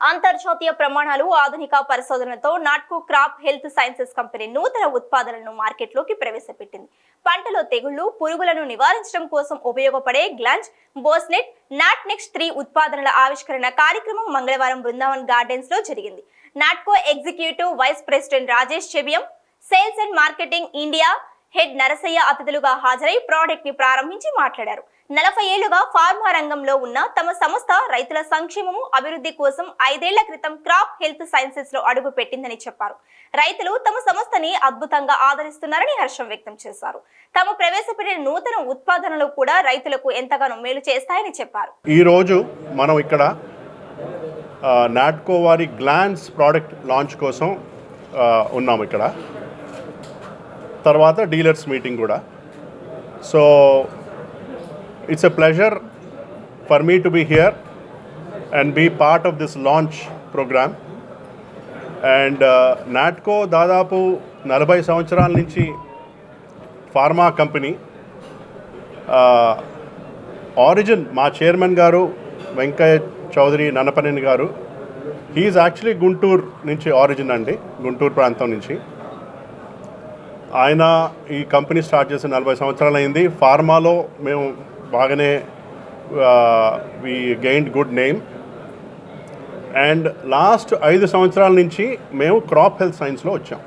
అంతర్జాతీయ ప్రమాణాలు ఆధునిక పరిశోధనలతో Natco crop health sciences company నూతన ఉత్పాదనలను మార్కెట్లోకి ప్రవేశపెట్టింది. పంటలో తెగుళ్ళు పురుగులను నివారించడం కోసం ఉపయోగపడే Glanz Bosnet Nat next three ఉత్పాదనల ఆవిష్కరణ కార్యక్రమం మంగళవారం బృందావన్ గార్డెన్స్లో జరిగింది. Natco executive vice president Rajesh Chebiyam sales and marketing India head Narasaiah అతిథులుగా హాజరై ప్రాడక్ట్ని ప్రారంభించి మాట్లాడారు. నలభై ఏళ్ళుగా ఫార్మా రంగంలో ఉన్న తమ సంస్థ రైతుల సంక్షేమము అభివృద్ధి కోసం ఐదేళ్ళ క్రితం క్రాప్ హెల్త్ సైన్సెస్లో అడుగు పెట్టిందని చెప్పారు. రైతులు తమ సంస్థని అద్భుతంగా ఆదరిస్తున్నారని హర్షం వ్యక్తం చేశారు. తాము ప్రవేశపెట్టిన నూతన ఉత్పాదనలు కూడా రైతులకు ఎంతగానో మేలు చేస్తాయని చెప్పారు. ఈరోజు మనం ఇక్కడ నాట్కోవారి నాట్కో వారి గ్లాన్స్ ప్రోడక్ట్ లాంచ్ కోసం ఉన్నాము ఇక్కడ. తర్వాత డీలర్స్ మీటింగ్ కూడా. So it's a pleasure for me to be here and be part of this launch programme and Natco దాదాపు నలభై సంవత్సరాల నుంచి ఫార్మా కంపెనీ ఆరిజిన్ మా చైర్మన్ గారు వెంకయ్య చౌదరి నన్నపనేని గారు. హీఈస్ యాక్చువల్లీ గుంటూరు నుంచి ఆరిజిన్ అండి గుంటూరు ప్రాంతం నుంచి. ఆయన ఈ కంపెనీ స్టార్ట్ చేసి నలభై సంవత్సరాలు అయింది. ఫార్మాలో మేము బాగానే we gained good name and last ఐదు సంవత్సరాల నుంచి మేము క్రాప్ హెల్త్ సైన్స్లో వచ్చాం.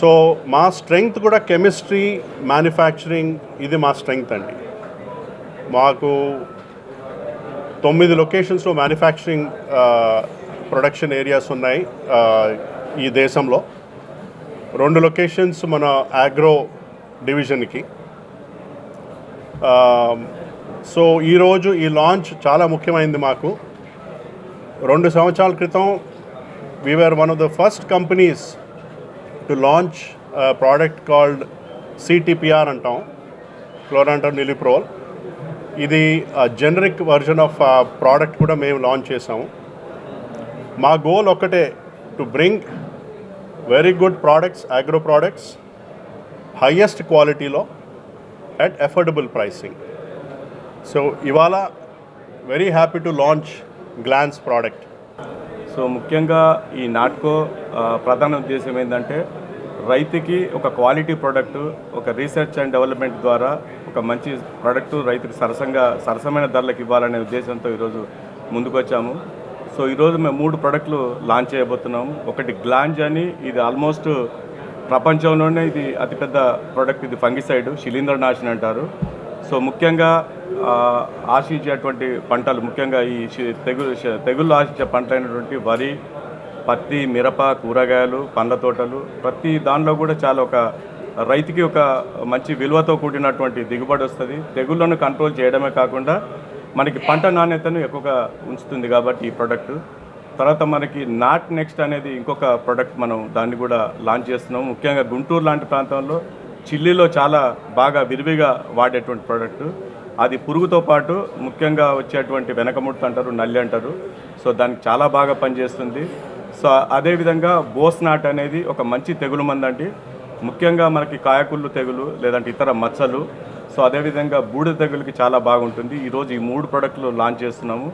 సో మా స్ట్రెంగ్త్ కూడా కెమిస్ట్రీ మ్యానుఫ్యాక్చరింగ్ ఇది మా స్ట్రెంగ్త్ అండి. మాకు తొమ్మిది లొకేషన్స్లో మ్యానుఫ్యాక్చరింగ్ ప్రొడక్షన్ ఏరియాస్ ఉన్నాయి ఈ దేశంలో. రెండు లొకేషన్స్ మన ఆగ్రో డివిజన్కి సో ఈరోజు ఈ లాంచ్ చాలా ముఖ్యమైనది మాకు. రెండు సంవత్సరాల క్రితం we're one of the first companies to launch product called CTPR అంటాం క్లోరాంటర్ నిలిప్రోల్ ఇది జనరిక్ వర్జన్ ఆఫ్ ప్రోడక్ట్ కూడా మేము లాంచ్ చేసాము మా గోల్ ఒక్కటే to bring very good products agro products highest క్వాలిటీలో అట్ అఫోర్డబుల్ ప్రైసింగ్ సో ఇవాళ very happy to launch Glanz product so ముఖ్యంగా ఈ నాట్కో ప్రధాన ఉద్దేశం ఏంటంటే రైతుకి ఒక క్వాలిటీ ప్రోడక్ట్ ఒక రీసెర్చ్ అండ్ డెవలప్మెంట్ ద్వారా ఒక మంచి ప్రోడక్ట్ రైతుకి సరసంగా సరసమైన ధరలకు ఇవ్వాలనే ఉద్దేశంతో ఈరోజు ముందుకు వచ్చాము సో ఈరోజు మేము మూడు ప్రోడక్ట్లు లాంచ్ చేయబోతున్నాము ఒకటి గ్లాంజ్ అని ఇది ఆల్మోస్ట్ ప్రపంచంలోనే ఇది అతిపెద్ద ప్రోడక్ట్ ఇది ఫంగిసైడ్ శిలీంద్రనాశిని అంటారు. సో ముఖ్యంగా ఆశించేటువంటి పంటలు ముఖ్యంగా ఈ తెగులు తెగుళ్ళు ఆశించే పంటలైనటువంటి వరి పత్తి మిరప కూరగాయలు పండ్ల తోటలు ప్రతి దానిలో కూడా చాలా ఒక రైతుకి ఒక మంచి విలువతో కూడినటువంటి దిగుబడి వస్తుంది. తెగుళ్ళను కంట్రోల్ చేయడమే కాకుండా మనకి పంట నాణ్యతను ఎక్కువగా ఉంచుతుంది కాబట్టి ఈ ప్రోడక్ట్ తర్వాత మనకి నాట్ నెక్స్ట్ అనేది ఇంకొక ప్రోడక్ట్ మనం దాన్ని కూడా లాంచ్ చేస్తున్నాం ముఖ్యంగా గుంటూరు లాంటి ప్రాంతంలో చిల్లీలో చాలా బాగా విరివిగా వాడేటువంటి ప్రోడక్ట్ అది పురుగుతో పాటు ముఖ్యంగా వచ్చేటువంటి వెనకముడత అంటారు నల్లి అంటారు. సో దానికి చాలా బాగా పనిచేస్తుంది. సో అదేవిధంగా బోస్నాట్ అనేది ఒక మంచి తెగులు మందండి ముఖ్యంగా మనకి కాయకుళ్ళు తెగులు లేదంటే ఇతర మచ్చలు. సో అదేవిధంగా బూడిద తెగులకి చాలా బాగుంటుంది. ఈరోజు ఈ మూడు ప్రోడక్ట్లు లాంచ్ చేస్తున్నాము.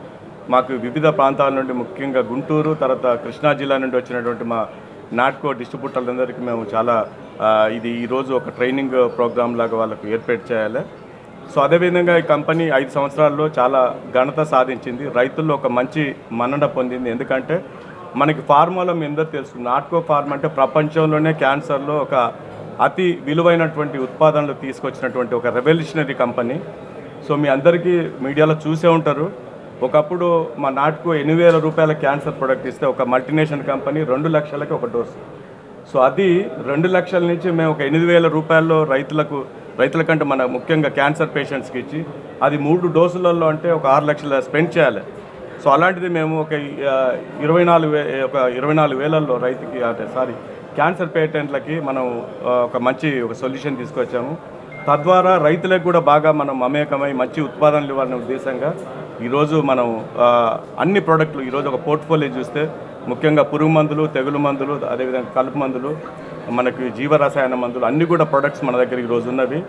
మాకు వివిధ ప్రాంతాల నుండి ముఖ్యంగా గుంటూరు తర్వాత కృష్ణా జిల్లా నుండి వచ్చినటువంటి మా నాట్కో డిస్ట్రిబ్యూటర్లందరికీ మేము చాలా ఇది ఈరోజు ఒక ట్రైనింగ్ ప్రోగ్రామ్ లాగా వాళ్ళకు ఏర్పాటు చేయాలి. సో అదేవిధంగా ఈ కంపెనీ ఐదు సంవత్సరాల్లో చాలా ఘనత సాధించింది. రైతుల్లో ఒక మంచి మన్నన పొందింది. ఎందుకంటే మనకి ఫార్మాలో ఎందో తెలుసు నాట్కో ఫార్మ్ అంటే ప్రపంచంలోనే క్యాన్సర్లో ఒక అతి విలువైనటువంటి ఉత్పాదనలు తీసుకొచ్చినటువంటి ఒక రెవల్యూషనరీ కంపెనీ. సో మీ అందరికీ మీడియాలో చూసే ఉంటారు. ఒకప్పుడు మా నాటుకు ఎనిమిది వేల రూపాయల క్యాన్సర్ ప్రొడక్ట్ ఇస్తే ఒక మల్టీనేషనల్ కంపెనీ రెండు లక్షలకి ఒక డోసు. సో అది రెండు లక్షల నుంచి మేము ఒక ఎనిమిది వేల రూపాయల్లో రైతులకు రైతుల కంటే మన ముఖ్యంగా క్యాన్సర్ పేషెంట్స్కి ఇచ్చి అది మూడు డోసులలో అంటే ఒక ఆరు లక్షల స్పెండ్ చేయాలి. సో అలాంటిది మేము ఒక ఇరవై నాలుగు వే ఒక ఇరవై నాలుగు వేలల్లో రైతుకి అంటే సారీ క్యాన్సర్ పేటెంట్లకి మనం ఒక మంచి ఒక సొల్యూషన్ తీసుకొచ్చాము. తద్వారా రైతులకు కూడా బాగా మనం మమేకమై మంచి ఉత్పాదనలు ఇవ్వాలనే ఉద్దేశంగా ఈరోజు మనం అన్ని ప్రోడక్ట్లు ఈరోజు ఒక పోర్ట్ఫోలియో చూస్తే ముఖ్యంగా పురుగు మందులు తెగులు మందులు అదేవిధంగా కలుపు మందులు మనకి జీవరసాయన మందులు అన్ని కూడా ప్రొడక్ట్స్ మన దగ్గర ఈరోజు ఉన్నవి.